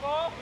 Brawo!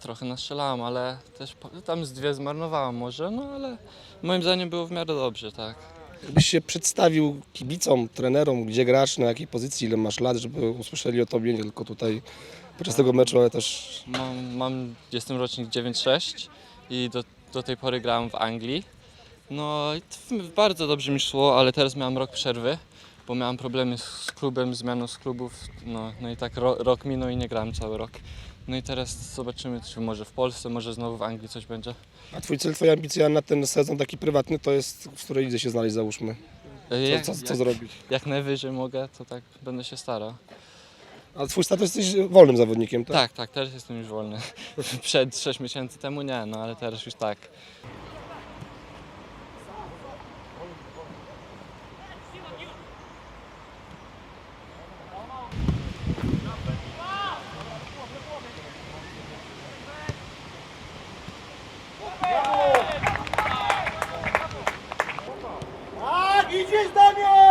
Trochę nastrzelałem, ale też tam z dwie zmarnowałem może, no ale moim zdaniem było w miarę dobrze, tak. Jakbyś się przedstawił kibicom, trenerom, gdzie grasz, na jakiej pozycji, ile masz lat, żeby usłyszeli o tobie nie tylko tutaj podczas tego meczu, ale też Mam, mam jestem rocznik 9-6 i do, do tej pory grałem w Anglii. No i bardzo dobrze mi szło, ale teraz miałem rok przerwy, bo miałem problemy z klubem, zmianą z klubów, no, no i tak ro, rok minął i nie grałem cały rok. No i teraz zobaczymy, czy może w Polsce, może znowu w Anglii coś będzie. A twój cel, twoja ambicja na ten sezon taki prywatny to jest, w której lidze się znaleźć załóżmy? E, Co, Jak, co, co jak, zrobić? jak najwyżej mogę, to tak będę się starał. A twój status jesteś wolnym zawodnikiem, tak? Tak, tak, teraz jestem już wolny. Przed 6 miesięcy temu nie, no ale teraz już tak. Tak, idziesz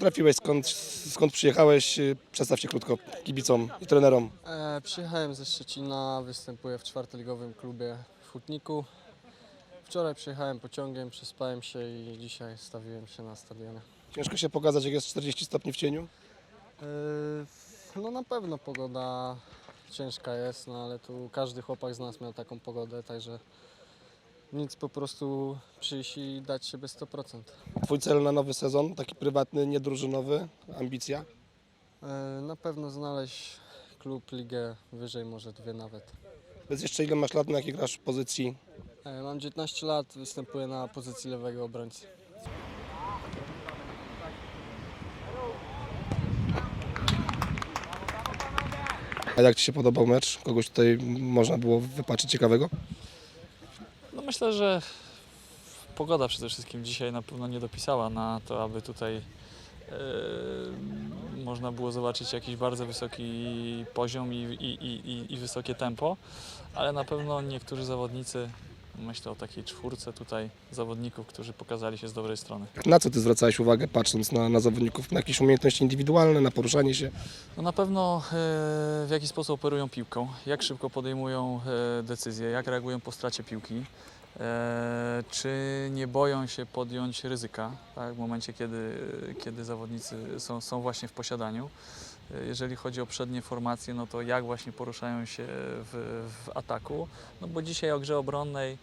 trafiłeś, skąd, skąd przyjechałeś? Y, Przedstaw się krótko kibicom i trenerom. E, przyjechałem ze Szczecina, występuję w czwartoligowym klubie w Hutniku. Wczoraj przyjechałem pociągiem, przespałem się i dzisiaj stawiłem się na stadionie. Ciężko się pokazać, jak jest 40 stopni w cieniu. E, no na pewno pogoda ciężka jest, no ale tu każdy chłopak z nas miał taką pogodę, także nic po prostu przyjść i dać siebie 100%. Twój cel na nowy sezon, taki prywatny, niedrużynowy, ambicja. E, na pewno znaleźć klub, ligę wyżej, może dwie nawet. Bez jeszcze ile masz lat, na jakiej grasz pozycji? E, mam 19 lat, występuję na pozycji lewego obrońcy. A jak Ci się podobał mecz? Kogoś tutaj można było wypaczyć ciekawego? Myślę, że pogoda przede wszystkim dzisiaj na pewno nie dopisała na to, aby tutaj e, można było zobaczyć jakiś bardzo wysoki poziom i, i, i, i- wysokie tempo, ale na pewno niektórzy zawodnicy, myślę o takiej czwórce tutaj zawodników, którzy pokazali się z dobrej strony. Na co Ty zwracałeś uwagę patrząc na, na zawodników? Na jakieś umiejętności indywidualne, na poruszanie się? No na pewno e, w jaki sposób operują piłką, jak szybko podejmują e, decyzje, jak reagują po stracie piłki, czy nie boją się podjąć ryzyka tak, w momencie, kiedy, kiedy zawodnicy są, są właśnie w posiadaniu. E, Jeżeli chodzi o przednie formacje, no to jak właśnie poruszają się w, w ataku, no bo dzisiaj o grze obronnej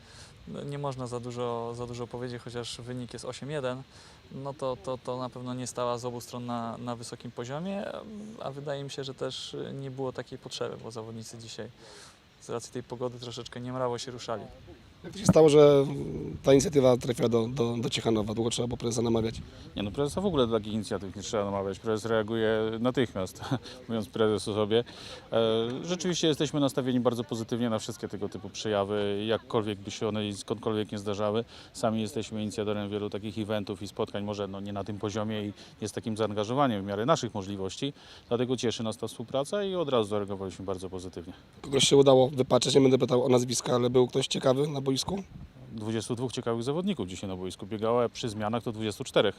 no nie można za dużo, za dużo powiedzieć, chociaż wynik jest 8-1, no to, to, to na pewno nie stała z obu stron na, na wysokim poziomie, a wydaje mi się, że też nie było takiej potrzeby, bo zawodnicy dzisiaj z racji tej pogody troszeczkę niemrawo się ruszali. Jak się stało, że ta inicjatywa trafiła do, do, do Ciechanowa? Długo trzeba było prezesa namawiać? Nie no, prezesa w ogóle do takich inicjatyw nie trzeba namawiać. Prezes reaguje natychmiast, mówiąc prezes o sobie. E, rzeczywiście jesteśmy nastawieni bardzo pozytywnie na wszystkie tego typu przejawy, jakkolwiek by się one skądkolwiek nie zdarzały. Sami jesteśmy inicjatorem wielu takich eventów i spotkań, może no, nie na tym poziomie i nie z takim zaangażowaniem w miarę naszych możliwości. Dlatego cieszy nas ta współpraca i od razu zareagowaliśmy bardzo pozytywnie. Kogoś się udało wypaczyć, nie będę pytał o nazwiska, ale był ktoś ciekawy na boisku? 22 ciekawych zawodników dzisiaj na boisku biegało, a przy zmianach to 24,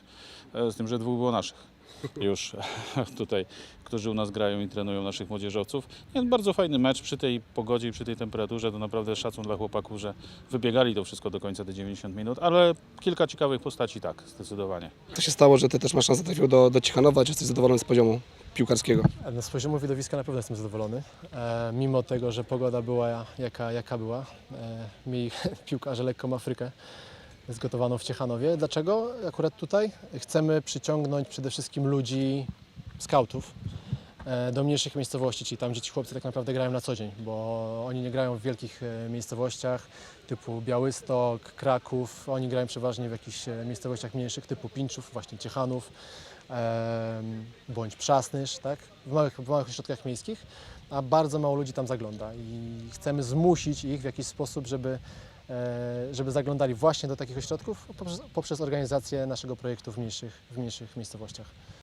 e, z tym, że dwóch było naszych już tutaj, którzy u nas grają i trenują naszych młodzieżowców. Nie, bardzo fajny mecz przy tej pogodzie i przy tej temperaturze, to naprawdę szacun dla chłopaków, że wybiegali to wszystko do końca te 90 minut, ale kilka ciekawych postaci tak, zdecydowanie. To się stało, że Ty też masz szansę trafił do, do Ciechanowa, czy jesteś zadowolony z poziomu piłkarskiego? No z poziomu widowiska na pewno jestem zadowolony. E, mimo tego, że pogoda była jaka, jaka była. E, mi piłkarze lekką Afrykę zgotowaną w Ciechanowie. Dlaczego akurat tutaj? Chcemy przyciągnąć przede wszystkim ludzi, skautów e, do mniejszych miejscowości, czyli tam, gdzie ci chłopcy tak naprawdę grają na co dzień, bo oni nie grają w wielkich e, miejscowościach typu Białystok, Kraków. Oni grają przeważnie w jakichś e, miejscowościach mniejszych typu Pinczów, właśnie Ciechanów bądź Przasnysz, tak? w, małych, w małych ośrodkach miejskich, a bardzo mało ludzi tam zagląda i chcemy zmusić ich w jakiś sposób, żeby, żeby zaglądali właśnie do takich ośrodków poprzez, poprzez organizację naszego projektu w mniejszych, w mniejszych miejscowościach.